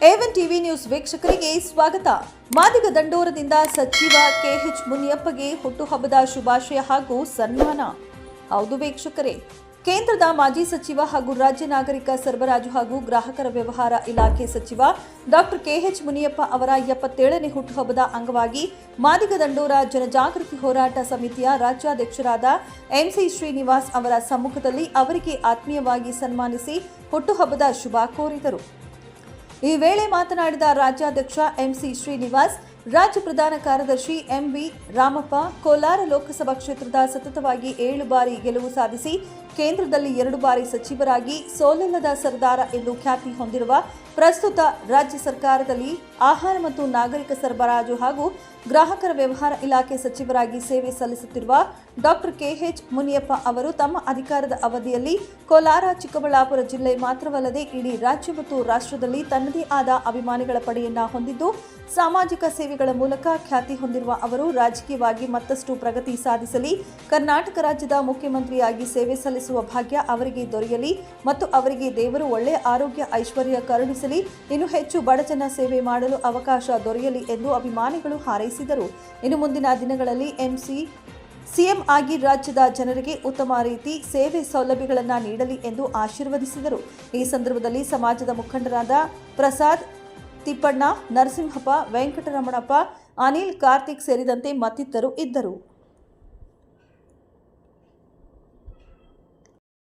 TV news ವೀಕ್ಷಕರಿಗೆ ಸ್ವಾಗತ. ಮಾದಿಗ ದಂಡೋರದಿಂದ ಸಚಿವ ಕೆಎಚ್ ಮುನಿಯಪ್ಪಗೆ ಹುಟ್ಟುಹಬ್ಬದ ಶುಭಾಶಯ ಹಾಗೂ ಸನ್ಮಾನ. ಹೌದು ವೀಕ್ಷಕರೇ, ಕೇಂದ್ರದ ಮಾಜಿ ಸಚಿವ ಹಾಗೂ ರಾಜ್ಯ ನಾಗರಿಕ ಸರಬರಾಜು ಹಾಗೂ ಗ್ರಾಹಕರ ವ್ಯವಹಾರ ಇಲಾಖೆ ಸಚಿವ ಡಾಕ್ಟರ್ ಕೆಎಚ್ ಮುನಿಯಪ್ಪ ಅವರ ಎಪ್ಪತ್ತೇಳನೇ ಹುಟ್ಟುಹಬ್ಬದ ಅಂಗವಾಗಿ ಮಾದಿಗ ದಂಡೋರ ಜನಜಾಗೃತಿ ಹೋರಾಟ ಸಮಿತಿಯ ರಾಜ್ಯಾಧ್ಯಕ್ಷರಾದ ಎಂಸಿ ಶ್ರೀನಿವಾಸ್ ಅವರ ಸಮ್ಮುಖದಲ್ಲಿ ಅವರಿಗೆ ಆತ್ಮೀಯವಾಗಿ ಸನ್ಮಾನಿಸಿ ಹುಟ್ಟುಹಬ್ಬದ ಶುಭ ಕೋರಿದರು. ಈ ವೇಳೆ ಮಾತನಾಡಿದ ರಾಜ್ಯಾಧ್ಯಕ್ಷ ಎಂಸಿ ಶ್ರೀನಿವಾಸ್ ರಾಜ್ಯ ಪ್ರಧಾನ ಕಾರ್ಯದರ್ಶಿ ಎಂವಿ ರಾಮಪ್ಪ ಕೋಲಾರ ಲೋಕಸಭಾ ಕ್ಷೇತ್ರದ ಸತತವಾಗಿ ಏಳು ಬಾರಿ ಗೆಲುವು ಸಾಧಿಸಿ ಕೇಂದ್ರದಲ್ಲಿ ಎರಡು ಬಾರಿ ಸಚಿವರಾಗಿ ಸೋಲಿಲ್ಲದ ಸರ್ದಾರ ಎಂದು ಖ್ಯಾತಿ ಹೊಂದಿರುವ ಪ್ರಸ್ತುತ ರಾಜ್ಯ ಸರ್ಕಾರದಲ್ಲಿ ಆಹಾರ ಮತ್ತು ನಾಗರಿಕ ಸರಬರಾಜು ಹಾಗೂ ಗ್ರಾಹಕರ ವ್ಯವಹಾರ ಇಲಾಖೆ ಸಚಿವರಾಗಿ ಸೇವೆ ಸಲ್ಲಿಸುತ್ತಿರುವ ಡಾಕ್ಟರ್ ಕೆಎಚ್ ಮುನಿಯಪ್ಪ ಅವರು ತಮ್ಮ ಅಧಿಕಾರದ ಅವಧಿಯಲ್ಲಿ ಕೋಲಾರ, ಚಿಕ್ಕಬಳ್ಳಾಪುರ ಜಿಲ್ಲೆ ಮಾತ್ರವಲ್ಲದೆ ಇಡೀ ರಾಜ್ಯ ಮತ್ತು ರಾಷ್ಟ್ರದಲ್ಲಿ ತನ್ನದೇ ಆದ ಅಭಿಮಾನಿಗಳ ಪಡೆಯನ್ನ ಹೊಂದಿದ್ದು ಸಾಮಾಜಿಕ ಸೇವೆಗಳ ಮೂಲಕ ಖ್ಯಾತಿ ಹೊಂದಿರುವ ಅವರು ರಾಜಕೀಯವಾಗಿ ಮತ್ತಷ್ಟು ಪ್ರಗತಿ ಸಾಧಿಸಲಿ, ಕರ್ನಾಟಕ ರಾಜ್ಯದ ಮುಖ್ಯಮಂತ್ರಿಯಾಗಿ ಸೇವೆ ಸಲ್ಲಿಸುವ ಭಾಗ್ಯ ಅವರಿಗೆ ದೊರೆಯಲಿ ಮತ್ತು ಅವರಿಗೆ ದೇವರು ಒಳ್ಳೆಯ ಆರೋಗ್ಯ, ಐಶ್ವರ್ಯ ಕರುಣಿಸಲಿ, ಇನ್ನು ಹೆಚ್ಚು ಬಡಜನ ಸೇವೆ ಮಾಡಲು ಅವಕಾಶ ದೊರೆಯಲಿ ಎಂದು ಅಭಿಮಾನಿಗಳು ಹಾರೈಸಿದರು. ಇನ್ನು ಮುಂದಿನ ದಿನಗಳಲ್ಲಿ ಎಂಸಿ, ಸಿಎಂ ಆಗಿ ರಾಜ್ಯದ ಜನರಿಗೆ ಉತ್ತಮ ರೀತಿ ಸೇವೆ ಸೌಲಭ್ಯಗಳನ್ನು ನೀಡಲಿ ಎಂದು ಆಶೀರ್ವದಿಸಿದರು. ಈ ಸಂದರ್ಭದಲ್ಲಿ ಸಮಾಜದ ಮುಖಂಡರಾದ ಪ್ರಸಾದ್ ತಿಪ್ಪಣ್ಣ ನರಸಿಂಹಪ್ಪ ವೆಂಕಟರಮಣಪ್ಪ ಅನಿಲ್ ಕಾರ್ತಿಕ್ ಸೇರಿದಂತೆ ಮತ್ತಿತರರು ಇದ್ದರು.